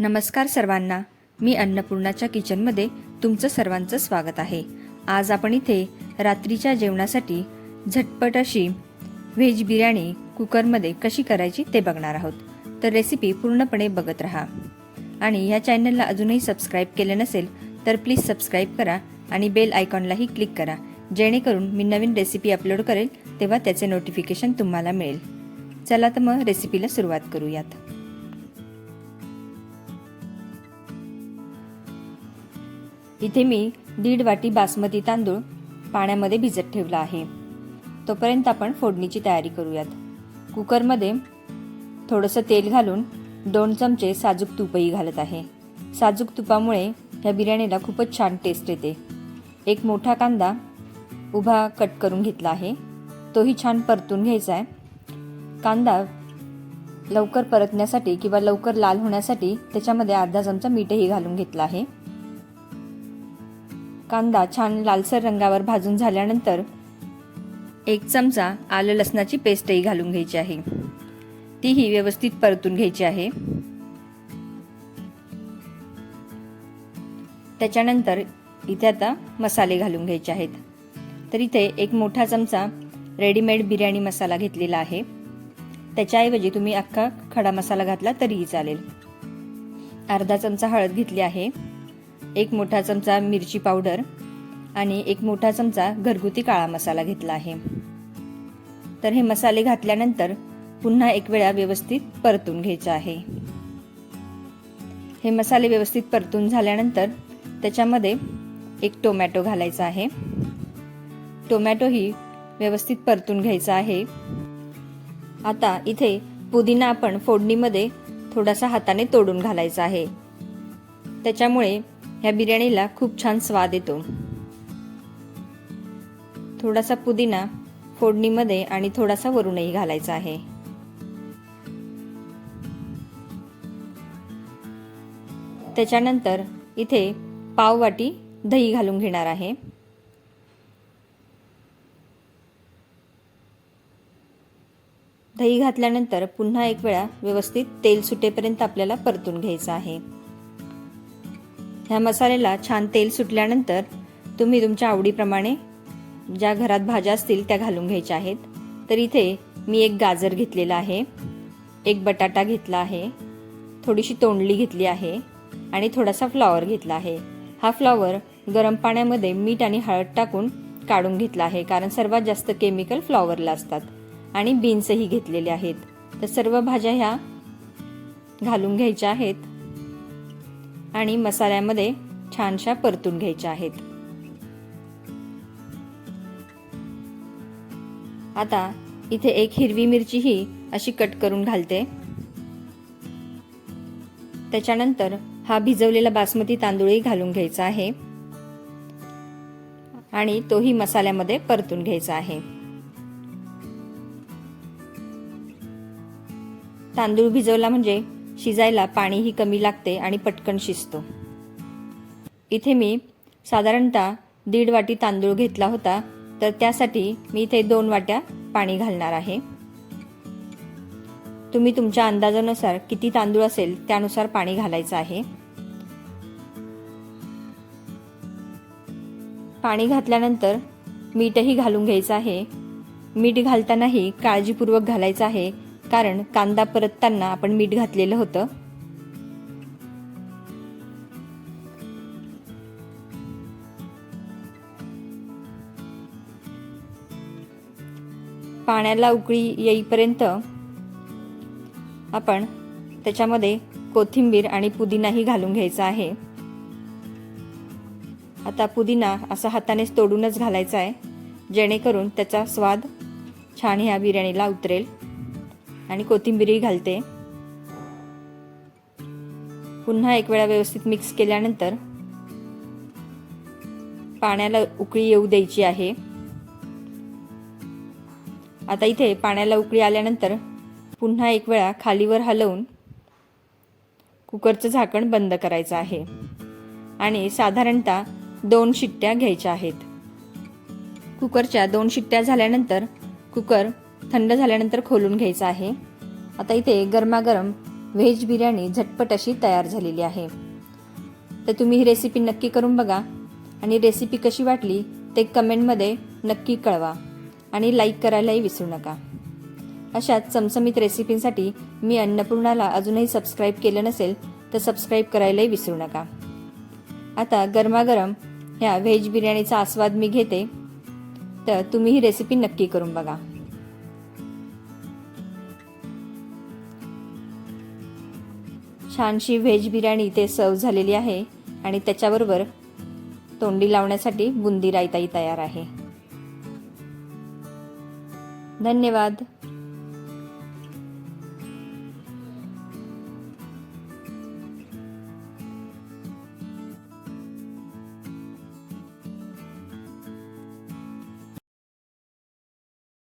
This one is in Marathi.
नमस्कार सर्वांना. मी अन्नपूर्णाच्या किचनमध्ये तुमचं सर्वांचं स्वागत आहे. आज आपण इथे रात्रीच्या जेवणासाठी झटपट अशी व्हेज बिर्याणी कुकरमध्ये कशी करायची ते बघणार आहोत. तर रेसिपी पूर्णपणे बघत राहा. आणि ह्या चॅनलला अजूनही सबस्क्राईब केले नसेल तर प्लीज सबस्क्राईब करा आणि बेल आयकॉनलाही क्लिक करा. जेणेकरून मी नवीन रेसिपी अपलोड करेल तेव्हा त्याचे नोटिफिकेशन तुम्हाला मिळेल. चला तर मग रेसिपीला सुरुवात करूयात. इथे मी दीड वाटी बासमती तांदूळ पाण्यामध्ये भिजत ठेवला आहे. तोपर्यंत आपण फोडणीची तयारी करूयात. कुकरमध्ये थोडंसं तेल घालून दोन चमचे साजूक तूपही घालत आहे. साजूक तुपामुळे ह्या बिर्याणीला खूपच छान टेस्ट येते. एक मोठा कांदा उभा कट करून घेतला आहे. तोही छान परतून घ्यायचा आहे. कांदा लवकर परतण्यासाठी किंवा लवकर लाल होण्यासाठी त्याच्यामध्ये अर्धा चमचा मीठही घालून घेतला आहे. कांदा छान लालसर रंगावर भाजून झाल्यानंतर एक चमचा आलं लसणाची पेस्टही घालून घ्यायची आहे. तीही व्यवस्थित परतून घ्यायची आहे. त्याच्यानंतर इथे आता मसाले घालून घ्यायचे आहेत. तर इथे एक मोठा चमचा रेडीमेड बिर्याणी मसाला घेतलेला आहे. त्याच्याऐवजी तुम्ही अख्खा खडा मसाला घातला तरीही चालेल. अर्धा चमचा हळद घेतली आहे. एक मोठा चमचा मिरची पावडर आणि एक मोठा चमचा घरगुती काळा मसाला घेतला आहे. तर हे मसाले घातल्यानंतर पुन्हा एक वेळा व्यवस्थित परतून घ्यायचं आहे. हे मसाले व्यवस्थित परतून झाल्यानंतर त्याच्यामध्ये एक टोमॅटो घालायचा आहे. टोमॅटोही व्यवस्थित परतून घ्यायचा आहे. आता इथे पुदिना आपण फोडणीमध्ये थोडासा हाताने तोडून घालायचा आहे. त्याच्यामुळे ह्या बिर्याणीला खूप छान स्वाद येतो. थोडासा पुदिना फोडणीमध्ये आणि थोडासा वरूनही घालायचा आहे. त्याच्यानंतर इथे पाव वाटी दही घालून घेणार आहे. दही घातल्यानंतर पुन्हा एक वेळा व्यवस्थित तेल सुटेपर्यंत आपल्याला परतून घ्यायचं आहे. ह्या मसाल्याला छान तेल सुटल्यानंतर तुम्ही तुमच्या आवडीप्रमाणे ज्या घरात भाज्या असतील त्या घालून घ्यायच्या आहेत. तर इथे मी एक गाजर घेतलेला आहे एक बटाटा घेतला आहे थोडीशी तोंडली घेतली आहे आणि थोडासा फ्लॉवर घेतला आहे. हा फ्लॉवर गरम पाण्यामध्ये मीठ आणि हळद टाकून काढून घेतला आहे कारण सर्वात जास्त केमिकल फ्लॉवरला असतात आणि बीन्सही घेतलेले आहेत. तर सर्व भाज्या ह्या घालून घ्यायच्या आहेत. आणि मसाल्यामध्ये छानशा परतून घ्यायच्या आहेत. आता इथे एक हिरवी मिरचीही अशी कट करून घालते. त्याच्यानंतर हा भिजवलेला बासमती तांदूळही घालून घ्यायचा आहे. आणि तोही मसाल्यामध्ये परतून घ्यायचा आहे. तांदूळ भिजवला म्हणजे शिजायला पाणीही कमी लागते आणि पटकन शिजतो. इथे मी साधारणतः दीड वाटी तांदूळ घेतला होता तर त्यासाठी मी इथे दोन वाट्या पाणी घालणार आहे. तुम्ही तुमच्या अंदाजानुसार किती तांदूळ असेल त्यानुसार पाणी घालायचं आहे. पाणी घातल्यानंतर मीठही घालून घ्यायचं आहे. मीठ घालतानाही काळजीपूर्वक घालायचं आहे कारण कांदा परतताना आपण मीठ घातलेलं होतं. पाण्याला उकळी येईपर्यंत आपण त्याच्यामध्ये कोथिंबीर आणि पुदिनाही घालून घ्यायचा आहे. आता पुदिना असा हातानेच तोडूनच घालायचा आहे जेणेकरून त्याचा स्वाद छान ह्या बिर्याणीला उतरेल. आणि कोथिंबीरही घालते. पुन्हा एक वेळा व्यवस्थित मिक्स केल्यानंतर पाण्याला उकळी येऊ द्यायची आहे. आता इथे पाण्याला उकळी आल्यानंतर पुन्हा एक वेळा खालीवर हलवून कुकरचं झाकण बंद करायचं आहे. आणि साधारणतः दोन शिट्ट्या घ्यायच्या आहेत. कुकरच्या दोन शिट्ट्या झाल्यानंतर कुकर थंड झाल्यानंतर खोलून घ्यायचा आहे. आता इथे गरमागरम व्हेज बिर्याणी झटपट अशी तयार झालेली आहे. तर तुम्ही ही रेसिपी नक्की करून बघा आणि रेसिपी कशी वाटली ते कमेंटमध्ये नक्की कळवा आणि लाईक करायलाही विसरू नका. अशाच चमचमीत रेसिपींसाठी मी अन्नपूर्णाला अजूनही सबस्क्राईब केलं नसेल तर सबस्क्राईब करायलाही विसरू नका. आता गरमागरम ह्या व्हेज बिर्याणीचा आस्वाद मी घेते. तर तुम्ही ही रेसिपी नक्की करून बघा. छानशी व्हेज बिर्याणी इथे सर्व झालेली आहे आणि त्याच्याबरोबर तोंडी लावण्यासाठी बुंदी रायताही तयार आहे. धन्यवाद.